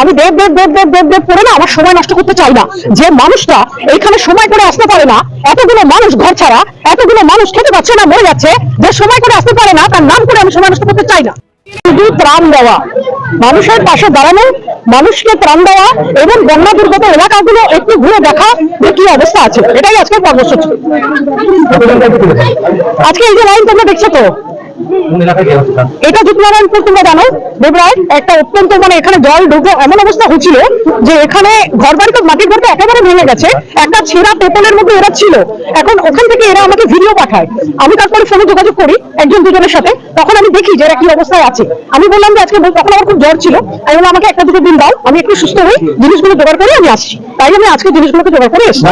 আমি দেব দেব দেব দেব দেব দেব করে না আমার সময় নষ্ট করতে চাই না। যে মানুষটা এখানে সময় করে আসতে পারে না, এতগুলো মানুষ ঘর ছাড়া, এতগুলো মানুষ খেতে পাচ্ছে না, মরে যাচ্ছে, যে সময় করে আসতে পারে না, তার নাম করে আমি সময় নষ্ট করতে চাই না। শুধু ত্রাণ দেওয়া। মানুষের পাশে দাঁড়ানো, মানুষকে ত্রাণ দেওয়া এবং বন্যা দুর্গত এলাকাগুলো একটু ঘুরে দেখা যে কি অবস্থা আছে। এটাই আজকের কর্মসূচি আজকে এই যে লাইন তোমরা দেখছ তো এটা যুগনারায়ণপুর তোমরা জানো দেবরায় একটা অত্যন্ত মানে এখানে জল ঢুকে এমন অবস্থা হচ্ছিল যে এখানে ঘর বাড়ি তো মাটির ঘরটা একেবারে ভেঙে গেছে একটা ছেঁড়া পেপলের মধ্যে এরা ছিল। এখন ওখান থেকে এরা আমাকে ভিডিও পাঠায়। আমি তারপরে ফোনে যোগাযোগ করি একজন দুজনের সাথে তখন আমি দেখি যে এরা কি অবস্থায় আছে। আমি বললাম যে আজকে তখন আমার খুব জ্বর ছিল। আমি বললাম আমাকে একটা দুটো দিন দাও আমি একটু সুস্থ হই জিনিসগুলো জোগাড় করে আমি আসছি। তাই আমি আজকে জিনিসগুলোকে জোগাড় করে এসেছি।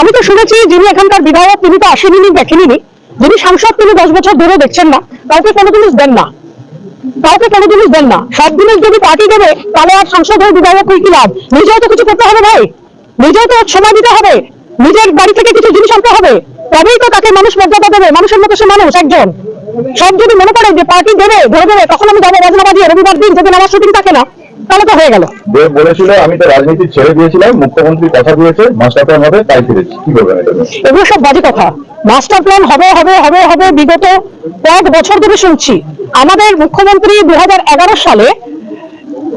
আমি তো শুনেছি যিনি এখানকার বিধায়ক, তিনি তো আসেনি দেখেনি যিনি সাংসদ, তিনি দশ বছর ধরে দেখছেন না। কাউকে কোনো জিনিস দেন না। কাউকে কোনো জিনিস দেন না। সব জিনিস যদি পার্টি দেবে, তাহলে আর সাংসদ হয়ে বিধায়ক কি লাভ? নিজেও তো কিছু করতে হবে ভাই। নিজেও তো সময় দিতে হবে। নিজের বাড়ি থেকে কিছু জিনিস আনতে হবে। তবেই তো তাকে মানুষ মর্যাদা দেবে। মানুষের মতো সে মানুষ, একজন। সব যদি মনে করে যে পার্টি দেবে, ধরে দেবে, তখন আমি যাব বাজনা বাজিয়ে রবিবার দিন যেদিন আমার শুটিং থাকে না। তাহলে তো হয়ে গেল। দেব বলেছিল আমি তো রাজনীতি ছেড়ে দিয়েছিলাম মুখ্যমন্ত্রী কথা দিয়েছে মাস্টার প্ল্যান হবে তাই ফিরেছি। কি করবেন এগুলো সব বাজে কথা। মাস্টার প্ল্যান হবে হবে হবে হবে বিগত কয়েক বছর ধরে শুনছি। আমাদের মুখ্যমন্ত্রী দু সালে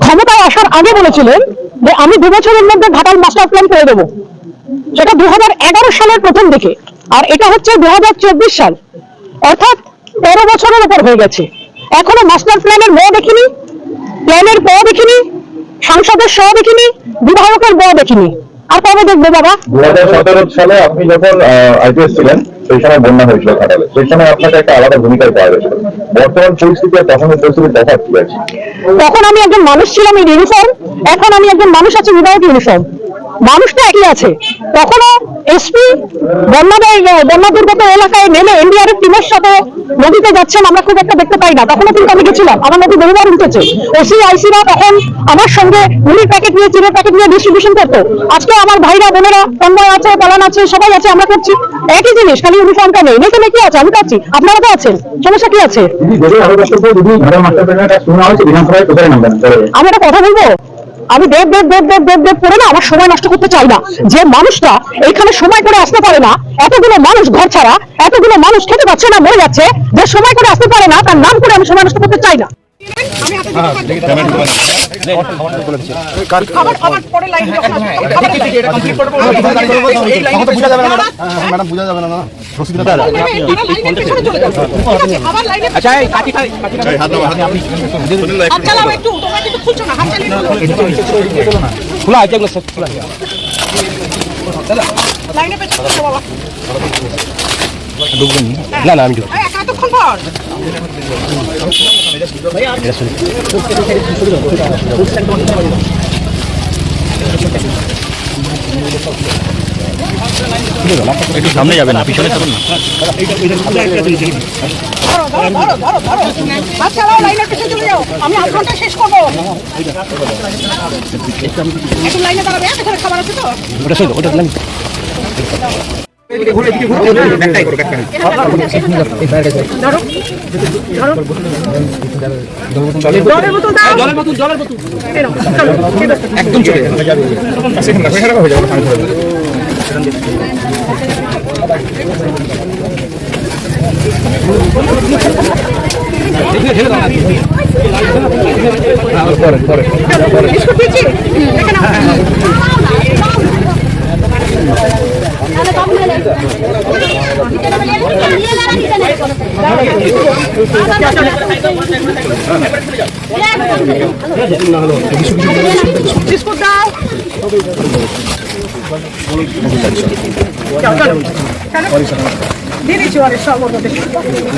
ক্ষমতায় আসার আগে বলেছিলেন যে আমি দু বছরের মধ্যে ঘাটাল মাস্টার প্ল্যান করে দেবো। সেটা দু হাজার এগারো সালের প্রথম দিকে। আর এটা হচ্ছে দু হাজার চব্বিশ সাল। অর্থাৎ তেরো বছরের উপর হয়ে গেছে। এখনও মাস্টার প্ল্যানের ম দেখিনি। প্ল্যানের প দেখিনি সাংসদের স দেখিনি বিধায়কের ব দেখিনি। আর কবে দেখব বাবা? দু হাজার সতেরো সালে আপনি যখন আইপিএস ছিলেন সেই সময় বন্যা হয়েছিল ঘাটালে সেই সময় আপনাকে একটা আলাদা ভূমিকায় পাওয়া গেছিল। বর্তমান পরিস্থিতি আর তখনের পরিস্থিতি তফাৎ কি আছে? তখন আমি একজন মানুষ ছিলাম এই ইউনিফর্ম এখন আমি একজন মানুষ আছি উইদাউট ইউনিফর্ম মানুষটা একই আছে। তখনও বন্যা দুর্গত এলাকায় নেমে এনডিআরএফ টিমের সাথে নদীতে যাচ্ছেন আমরা খুব একটা দেখতে পাই না। তখনও কিন্তু আমি গেছিলাম আমার নদী বহুবার উঠেছে। ওসি আইসিরা তখন আমার সঙ্গে মুড়ির প্যাকেট নিয়ে চিড়ের প্যাকেট নিয়ে ডিস্ট্রিবিউশন করতো। আজকে আমার ভাইরা বোনেরা তন্ময় আছে পালান আছে সবাই আছে আমরা করছি। একই জিনিস খালি ইউনিফর্মটা নেই। নেই কি আছে আমি পাচ্ছি। আপনারা তো আছেন সমস্যা কি আছে? আমি একটা কথা বলব? আমি দেব দেব দেব দেব দেব দেব করে না আমার সময় নষ্ট করতে চাই না। যে মানুষটা এখানে সময় করে আসতে পারে না এতগুলো মানুষ ঘর ছাড়া এতগুলো মানুষ খেতে পাচ্ছে না মরে যাচ্ছে যে সময় করে আসতে পারে না তার নাম করে আমি সময় নষ্ট করতে চাই না। আচ্ছা খোলা আছে এগুলো সব খোলা আছে না না আমি ঢুকবো এতক্ষণ পর একটু সামনে যাবে না পিছনে যাবেন না। ওটা লাইন। একদম চলে যাও, চলো। চলো। দিয়ে দিচ্ছি ওরে সব ওর মধ্যে।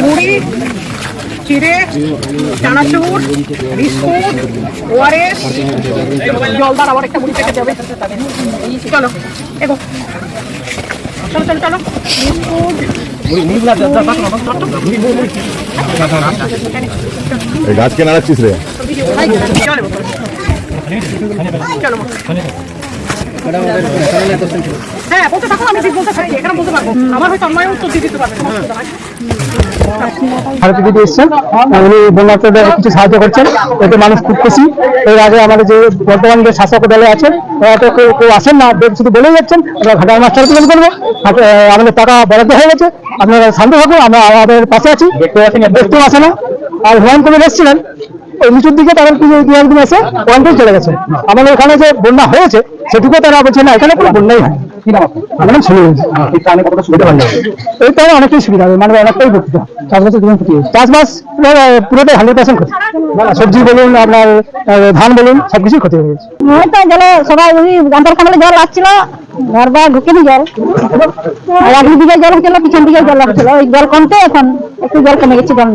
মুড়ি চিড়ে চানাচুর বিস্কুট ওআরএস জলদার আবার একটা মুড়ি প্যাকেট যাবে। চলো এগো। চলো চলো চলো বিস্কুট গাছকে নাড়াচ্ছিস রে চলো চলো হ্যাঁ বলতে থাকুন আমি ঠিক বলতে থাকি এখানে বলতে পারব। আমার হয়তো অন্যায় উত্তর দিয়ে দিতে পারবে সমস্যা দিদি এসছেন উনি বন্যার্থদের কিছু সাহায্য করছেন এতে মানুষ খুব খুশি। এর আগে আমাদের যে বর্তমান যে শাসক দলে আছেন ওরা তো কেউ কেউ আসেন না শুধু বলেই যাচ্ছেন আমরা ঘাটাল মাস্টার তুলে করব আমাদের টাকা বরাদ্দ হয়ে গেছে আপনারা শান্ত থাকুন আমরা আমাদের পাশে আছি দেখতে আসে না। আর হুমায়ুন কবির এসেছিলেন নিচুর দিকে তাদের কিছু দু একদিন এসে কোয়ারেন্টাইন চলে গেছে। আমাদের এখানে যে বন্যা হয়েছে, সেটুকু তারা বলছে, না, এখানে কোনো বন্যাই হয় মানে ক্ষতি সবজি বলুন, আপনার ধান বলুন, সবকিছুই ক্ষতি হয়ে গেছে। সবাই ওই অন্তর কামড়ে জল আসছিল। ঘর বা ঢুকেনি জল। আর জল হচ্ছিল, পিছন দিকে জল হচ্ছিল। ওই জল কমতে এখন। একটু জল কমে গেছে জল